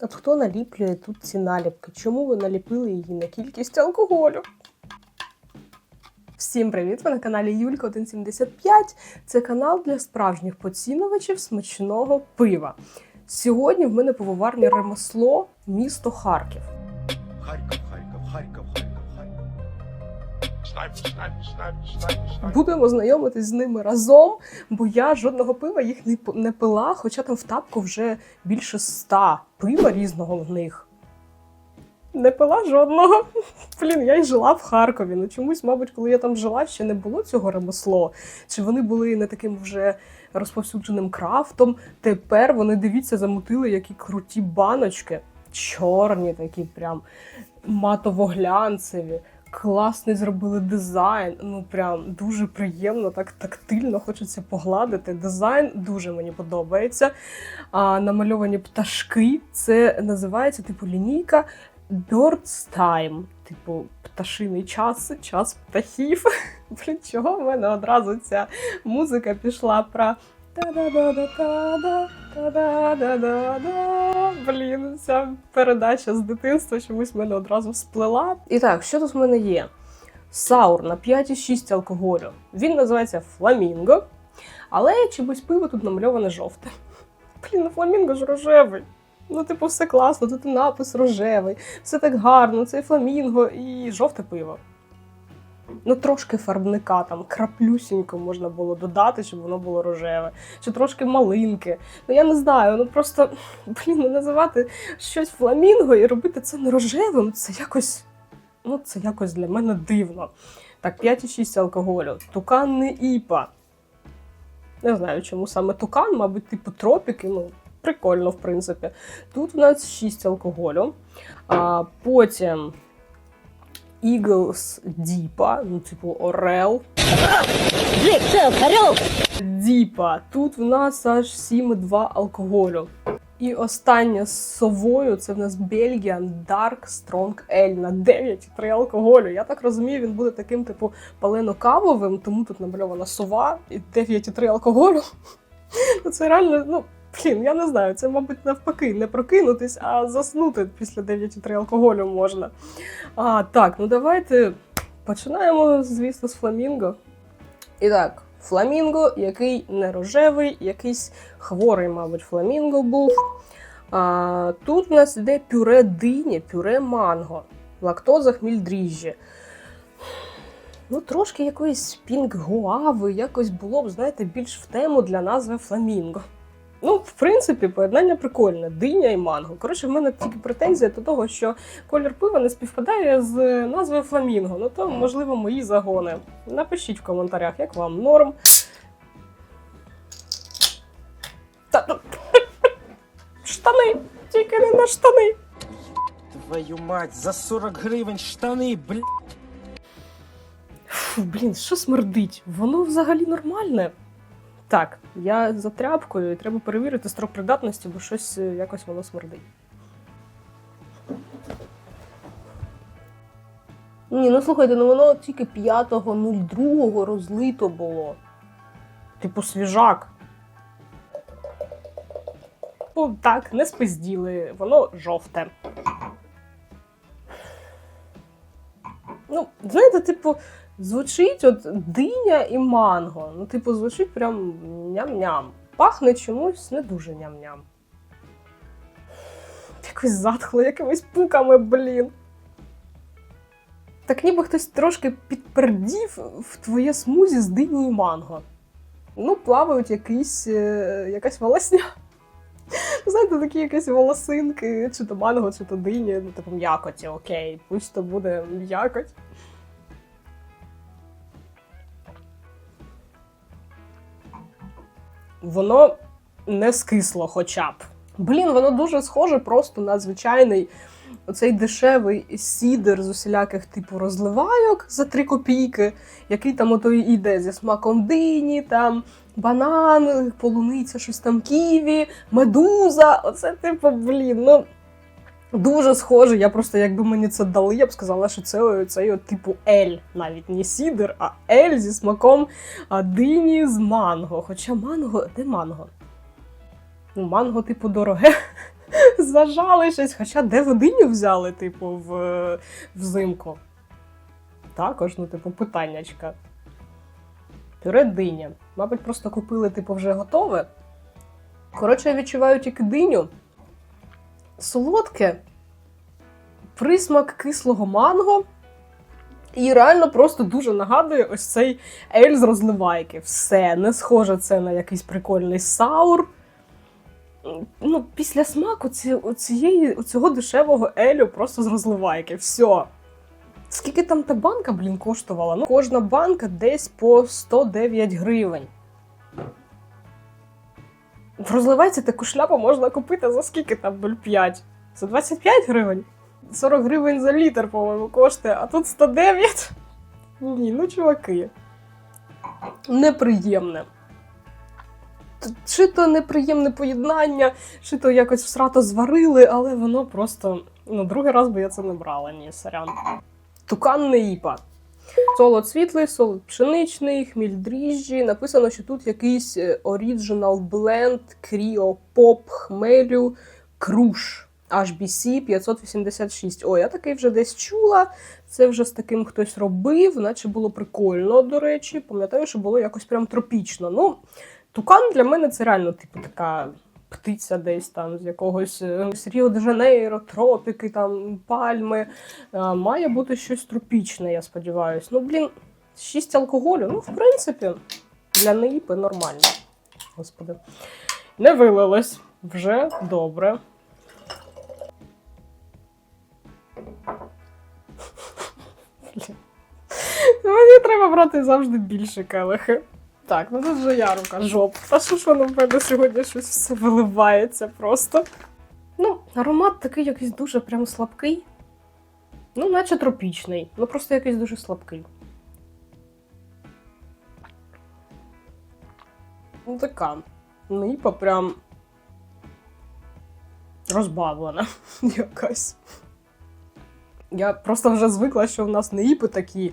От хто наліплює тут ці наліпки? Чому ви наліпили її на кількість алкоголю? Всім привіт! Ви на каналі Юлька 175. Це канал для справжніх поцінувачів смачного пива. Сьогодні в мене пивоварня ремесло місто Харків. Харьков, Будемо знайомитись з ними разом, бо я жодного пива їх не, пила, хоча там в тапку вже більше ста пива різного в них. Не пила жодного. Блін, я й жила в Харкові. Ну чомусь, мабуть, коли я там жила, ще не було цього ремесло. Чи вони були не таким вже розповсюдженим крафтом. Тепер вони дивіться, замутили які круті баночки. Чорні такі, прям матово-глянцеві. Класний зробили дизайн. Ну прям дуже приємно, так тактильно хочеться погладити. Дизайн дуже мені подобається. А намальовані пташки. Це називається типу лінійка Birds Time. Типу, пташиний час, час птахів. Блін, чого в мене одразу ця музика пішла про та-да-да-да-та-да, та-да-да-да-да. Блін, ця передача з дитинства чомусь мене одразу сплела. І так, що тут в мене є? Саур на 5,6 алкоголю. Він називається Фламінго, але чомусь пиво тут намальоване жовте. Блін, ну фламінго ж рожевий. Ну, типу, все класно, тут напис рожевий, все так гарно, це фламінго і жовте пиво. Ну, трошки фарбника, там краплюсінько можна було додати, щоб воно було рожеве, чи трошки малинки. Ну я не знаю, ну просто блін, ну, називати щось фламінго і робити це не рожевим, це якось. Ну, це якось для мене дивно. Так, 5,6 алкоголю. Тукан не іпа. Не знаю, чому саме тукан, мабуть, типу тропіки, ну, прикольно, в принципі. Тут у нас 6 алкоголю. А, потім Eagles Діпа, ну, типу Орел. Діпа. Тут в нас аж 7,2 алкоголю. І остання з совою це в нас Belgian Dark Strong Ale на 9,3 алкоголю. Я так розумію, він буде таким, типу, палено-кавовим, тому тут намальована сова і 9,3 алкоголю. Ну, Це реально, ну, блін, я не знаю, це, мабуть, навпаки, не прокинутись, а заснути після 9,3 алкоголю можна. А, так, ну давайте починаємо, звісно, з фламінго. І так, фламінго, який не рожевий, якийсь хворий, мабуть, фламінго був. А, тут в нас йде пюре дині, пюре манго, лактоза, хміль дріжджі. Ну, трошки якоїсь пінк гуави, якось було б, знаєте, більш в тему для назви фламінго. Ну, в принципі, поєднання прикольне, диня і манго. Коротше, в мене тільки претензія до того, що колір пива не співпадає з назвою фламінго. Ну то, можливо, мої загони. Напишіть в коментарях, як вам норм. Та, ну, штани! Тільки не на штани! Твою мать, за 40 гривень штани, бля. Фу, блін, що смердить? Воно взагалі нормальне. Так, я за тряпкою і треба перевірити строк придатності, бо щось е, якось воно смердить. Ні, ну слухайте, ну воно тільки 5.02 розлито було. Типу свіжак. Ну, так, не спизділи, воно жовте. Ну, знаєте, типу, звучить от диня і манго. Ну, типу, звучить прям ням-ням. Пахне чомусь не дуже ням-ням. Якось затхло якимись пуками, блін. Так ніби хтось трошки підпердів в твоє смузі з дині і манго. Ну, плавають якісь, е, якась волосня. Знаєте, такі якісь волосинки, чи то манго, чи то дині, ну, типу м'якоті, окей, пусть то буде м'якоть. Воно не скисло хоча б. Блін, воно дуже схоже просто на звичайний оцей дешевий сідер з усіляких типу розливайок за 3 копійки, який там ото і йде зі смаком дині, там банан, полуниця, щось там ківі, медуза. Оце, типу, блін, ну. Дуже схоже, я просто, якби мені це дали, я б сказала, що це цей типу Ель, навіть не сідер, а Ель зі смаком дині з манго. Хоча манго, де манго? Ну, манго, типу, дороге. Зажали щось. Хоча де ви диню взяли, типу, в, взимку? Також, ну, типу, питаннячка. Пюре диня. Мабуть, просто купили, типу, вже готове. Коротше, я відчуваю тільки диню. Солодке, присмак кислого манго. І реально просто дуже нагадує ось цей ель з розливайки. Все, не схоже це на якийсь прикольний саур. Ну, після смаку ці, оцієї, цього дешевого елю просто з розливайки. Все. Скільки там та банка, блін, коштувала? Ну, кожна банка десь по 109 гривень. В розливайці таку шляпу можна купити за скільки там 0,5? За 25 гривень? 40 гривень за літр, по-моєму, коштує, а тут 109. Ні, ну чуваки. Неприємне. Чи то неприємне поєднання, чи то якось всрато зварили, але воно просто. Ну, другий раз би я це не брала, ні, сорян. Тукан не іпа. Солод світлий, солод пшеничний, хміль дріжджі. Написано, що тут якийсь е, Original Blend Cryo хмелю Круш. HBC 586. О, я такий вже десь чула. Це вже з таким хтось робив, наче було прикольно, до речі. Пам'ятаю, що було якось прям тропічно. Ну, тукан для мене це реально, типу, така птиця десь там з якогось е, з Ріо де Жанейро, тропіки, там, пальми. Е, Має бути щось тропічне, я сподіваюся. Ну, блін, 6 алкоголю, ну, в принципі, для неїпи нормально. Господи. Не вилилось. Вже добре. Мені треба брати завжди більше келихи. Так, ну тут же я рука жоп. Та що ж воно в мене сьогодні щось все виливається просто. Ну, аромат такий якийсь дуже прям слабкий. Ну, наче тропічний. Ну просто якийсь дуже слабкий. Ну, така. Нипа прям розбавлена якась. Я просто вже звикла, що в нас не іпи такі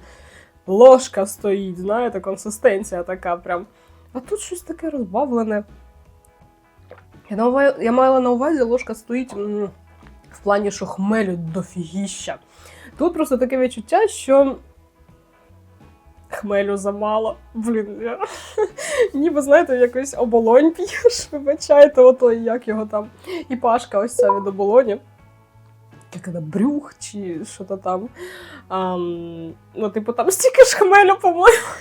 ложка стоїть, знаєте, консистенція така прям. А тут щось таке розбавлене. Я, на увазі, я мала на увазі, ложка стоїть м, в плані, що хмелю дофігіща. Тут просто таке відчуття, що хмелю замало. Блін, я... ніби, знаєте, якось оболонь п'єш, вибачайте, ото як його там. І пашка ось ця від оболоні як це, брюх чи що то там. Ам, ну, типу, там стільки ж хмелю, по-моєму.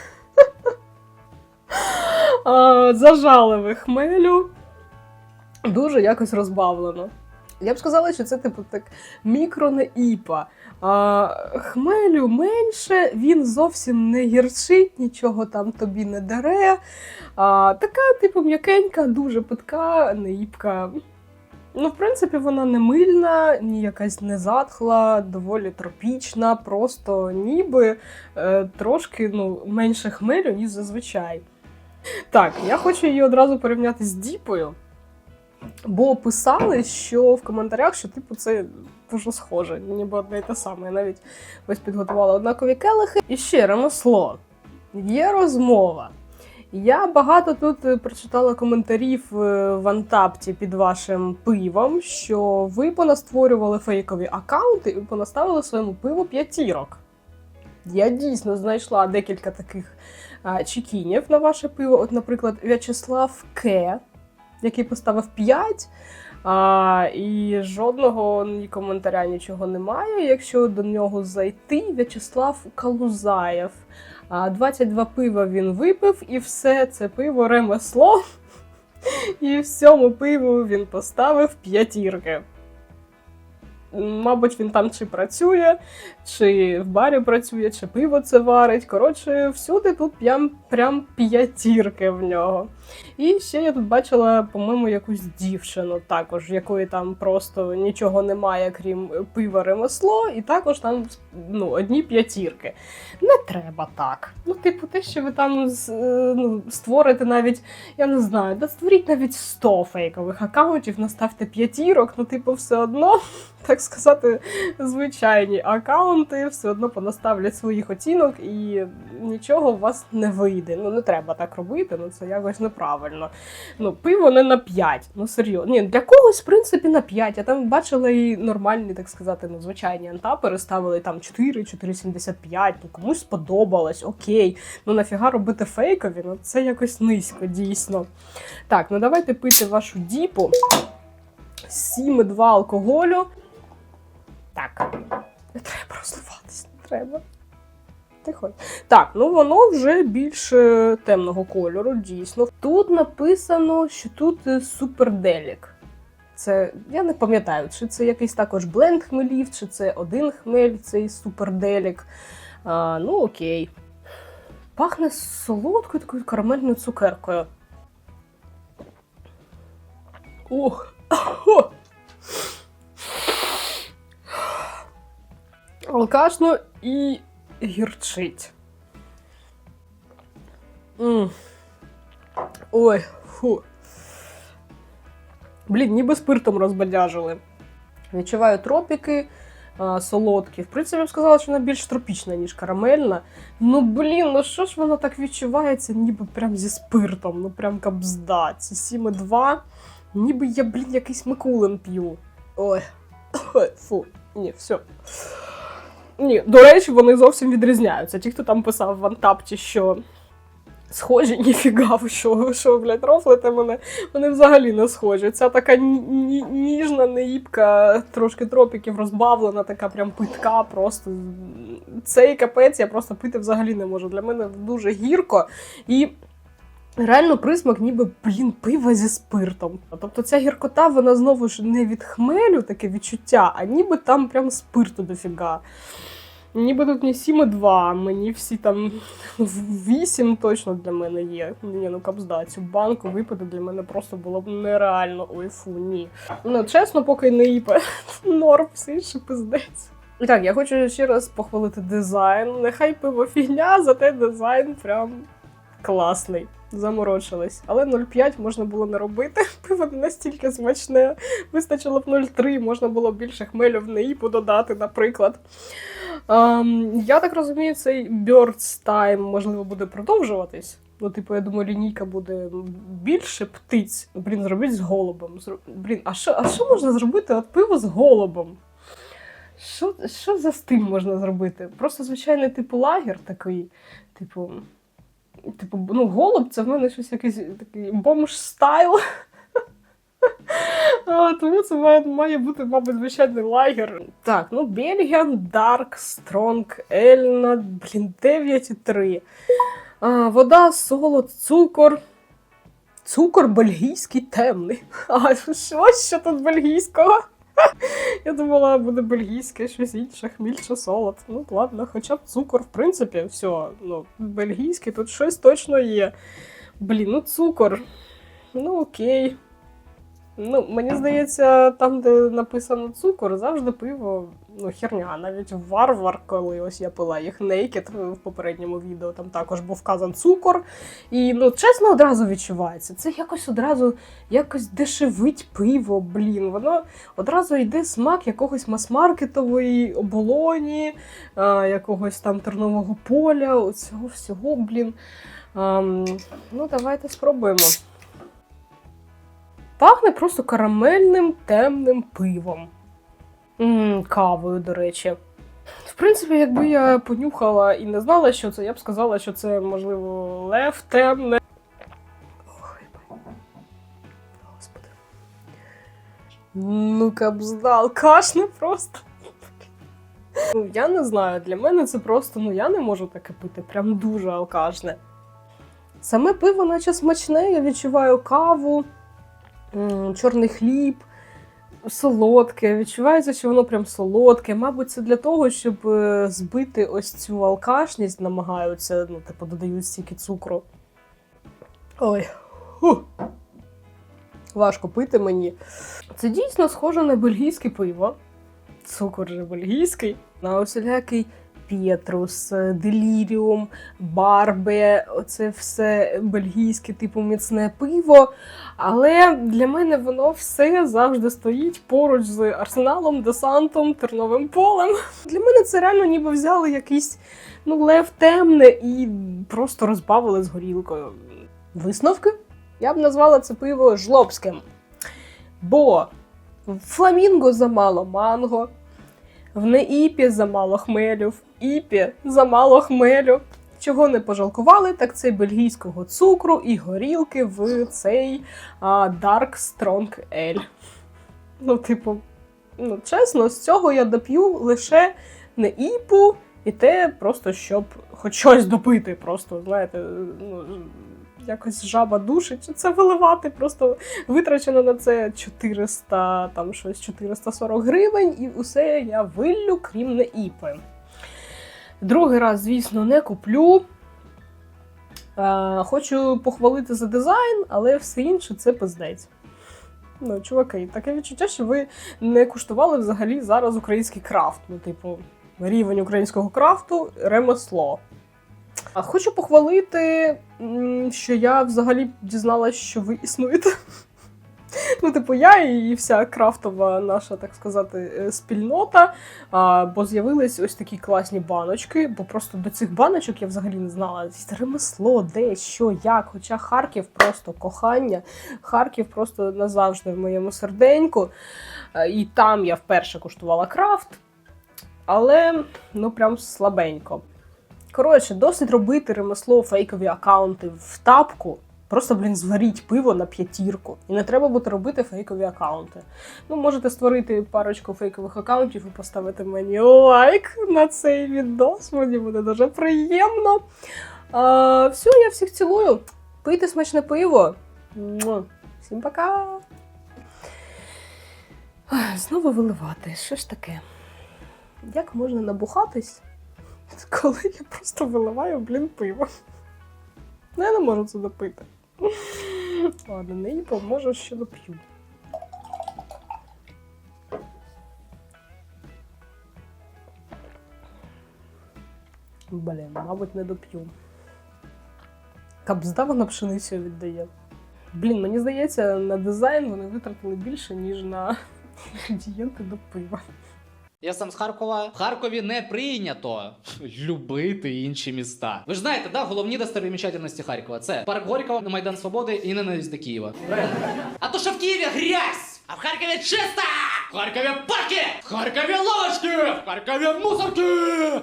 А, Зажали хмелю. Дуже якось розбавлено. Я б сказала, що це, типу, так мікро не іпа. А, хмелю менше, він зовсім не гірчить, нічого там тобі не дере. А, така, типу, м'якенька, дуже питка, не іпка. Ну, в принципі, вона не мильна, ні якась не затхла, доволі тропічна, просто ніби е, трошки ну, менше хмелю, ніж зазвичай. Так, я хочу її одразу порівняти з Діпою. Бо писали, що в коментарях, що типу це дуже схоже, ніби одне і те саме. Я навіть ось підготувала однакові келихи. І ще ремесло. Є розмова. Я багато тут е, прочитала коментарів е, в Антапті під вашим пивом, що ви понастворювали фейкові аккаунти і понаставили своєму пиву п'ятірок. Я дійсно знайшла декілька таких чекінів на ваше пиво. От, наприклад, В'ячеслав К, який поставив 5, а, і жодного ні коментаря нічого немає. Якщо до нього зайти, В'ячеслав Калузаєв. А 22 пива він випив, і все це пиво ремесло. І всьому пиву він поставив п'ятірки. Мабуть, він там чи працює, чи в барі працює, чи пиво це варить. Коротше, всюди тут прям, прям п'ятірки в нього. І ще я тут бачила, по-моєму, якусь дівчину, також, якої там просто нічого немає, крім пива ремесло, і також там ну, одні п'ятірки. Не треба так. Ну, типу, те, що ви там е, ну, створите навіть, я не знаю, да створіть навіть 100 фейкових аккаунтів, наставте п'ятірок, ну, типу, все одно так сказати, звичайні акаунти все одно понаставлять своїх оцінок і нічого у вас не вийде. Ну не треба так робити, ну це якось неправильно. Ну, пиво не на 5, ну серйозно. Ні, для когось, в принципі, на 5. Я там бачила і нормальні, так сказати, ну, звичайні антапери ставили там 4, 4,75, ну комусь сподобалось, окей. Ну нафіга робити фейкові, ну це якось низько, дійсно. Так, ну давайте пити вашу діпу. 7,2 алкоголю. Так. Не треба розливатись, не треба. Тихо. Так, ну воно вже більш е, темного кольору, дійсно. Тут написано, що тут е, суперделік. Це я не пам'ятаю, чи це якийсь також бленд хмелів, чи це один хмель, цей суперделік. А, ну окей. Пахне солодкою такою карамельною цукеркою. Ух. О! Алкашно і гірчить. М. Ой, фу. Блін, ніби спиртом розбадяжили. Відчуваю тропіки а, солодкі. В принципі, я б сказала, що вона більш тропічна, ніж карамельна. Ну блін, ну що ж воно так відчувається, ніби прям зі спиртом, ну прям кабзда. Ці 7,2, ніби я, блін, якийсь Микулин п'ю. Ой, Ой, фу, ні, все. Ні, до речі, вони зовсім відрізняються. Ті, хто там писав в Антапті, що схожі, ніфіга, ви що, що, блядь, рофлите мене, вони взагалі не схожі. Ця така ні- ні- ніжна, неїбка, трошки тропіків розбавлена, така прям питка, просто цей капець я просто пити взагалі не можу. Для мене дуже гірко і. Реально присмак, ніби блін, пиво зі спиртом. Тобто ця гіркота, вона знову ж не від хмелю таке відчуття, а ніби там прям спирту дофіга. Ніби тут не 7,2, мені всі там 8 точно для мене є. Ні, ну капзда, цю банку випити для мене просто було б нереально. Ой, фу, ні. Ну, чесно, поки не їпе. Норм, все інше пиздець. І так, я хочу ще раз похвалити дизайн. Нехай пиво фігня, зате дизайн прям класний. Заморочились. Але 0,5 можна було не робити. Пиво не настільки смачне. Вистачило б 0,3, можна було більше хмелю в неїпу додати, наприклад. Ем, я так розумію, цей Birds Time, можливо, буде продовжуватись. Ну, типу, я думаю, лінійка буде більше птиць. Блін, зробіть з голубом. Зро... Блін, а що, а що можна зробити от пиво з голубом? Що, що за стиль можна зробити? Просто звичайний типу лагер такий, типу. Типу, ну, голуб це в мене щось якийсь такий бомж стайл. Тому це має, має бути, мабуть, звичайний лагер. Так, ну Belgian Dark Strong Elna, блін, 9,3. А, вода, солод, цукор. Цукор бельгійський темний. А що, що тут бельгійського? Я думала, буде бельгійське щось інше, хміль солод. Ну, ладно, хоча б цукор, в принципі, все. Ну, бельгійське, тут щось точно є. Блін, ну цукор. Ну окей. Ну, мені здається, там, де написано цукор, завжди пиво, ну, херня. Навіть варвар, коли ось я пила їх Naked в попередньому відео, там також був вказан цукор. І ну, чесно, одразу відчувається. Це якось одразу якось дешевить пиво, блін. Воно одразу йде смак якогось мас-маркетової оболоні, а, якогось там тернового поля, оцього всього, блін. Ам, ну, давайте спробуємо. Пахне просто карамельним темним пивом. м кавою, до речі. В принципі, якби я понюхала і не знала, що це, я б сказала, що це, можливо, лев темне. Єбать. Господи. Ну, кабздал, кашне просто. Ну, я не знаю, для мене це просто, ну я не можу таке пити, прям дуже алкашне. Саме пиво, наче смачне, я відчуваю каву, чорний хліб, солодке. Відчувається, що воно прям солодке. Мабуть, це для того, щоб е, збити ось цю алкашність, намагаються, ну, типу, додають стільки цукру. Ой. Фу. Важко пити мені. Це дійсно схоже на бельгійське пиво. Цукор же бельгійський. На усілякий Петрус, Деліріум, Барбе, оце все бельгійське, типу міцне пиво. Але для мене воно все завжди стоїть поруч з арсеналом, десантом, терновим полем. Для мене це реально ніби взяли якийсь ну, лев темне і просто розбавили з горілкою. Висновки? Я б назвала це пиво жлобським. Бо в фламінго замало манго, в неіпі замало хмелю, в іпі замало хмелю. Чого не пожалкували, так це бельгійського цукру і горілки в цей а, Dark Strong Ale. Ну, типу, ну, чесно, з цього я доп'ю лише не іпу, і те просто щоб хоч щось допити. Просто, знаєте, ну, якось жаба душить, це виливати. Просто витрачено на це 400, там щось 440 гривень, і усе я виллю, крім не іпи. Другий раз, звісно, не куплю. Е, хочу похвалити за дизайн, але все інше це пиздець. Ну, чуваки, таке відчуття, що ви не куштували взагалі зараз український крафт. Ну, типу, рівень українського крафту ремесло. Хочу похвалити, що я взагалі дізналась, що ви існуєте. Ну, типу, я і вся крафтова наша, так сказати, е, спільнота. А, бо з'явились ось такі класні баночки, бо просто до цих баночок я взагалі не знала ремесло, де, що, як. Хоча Харків просто кохання, Харків просто назавжди в моєму серденьку. Е, І там я вперше куштувала крафт, але ну прям слабенько. Коротше, досить робити ремесло фейкові акаунти в тапку. Просто, блін, зваріть пиво на п'ятірку. І не треба буде робити фейкові акаунти. Ну, можете створити парочку фейкових акаунтів і поставити мені лайк на цей відос. Мені буде дуже приємно. А, все, я всіх цілую. Пийте смачне пиво. Всім пока. Знову виливати. Що ж таке? Як можна набухатись, коли я просто виливаю, блін, пиво? Ну, я не можу це допити. Ладно, їй може ще доп'ю. Блін, мабуть, не доп'ю. Кабзда вона пшеницю віддає. Блін, мені здається, на дизайн вони витратили більше, ніж на інгредієнти до пива. Я сам з Харкова. В Харкові не прийнято любити інші міста. Ви ж знаєте, да, головні достопримічательності Харкова це парк Горького, Майдан Свободи і ненависть до Києва. А то що в Києві грязь, а в Харкові чисто! В Харкові парки! В Харкові лавочки! В Харкові мусорки!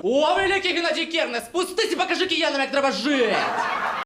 О, великий Геннадій Кернес, спустись і покажи киянам, як треба жити!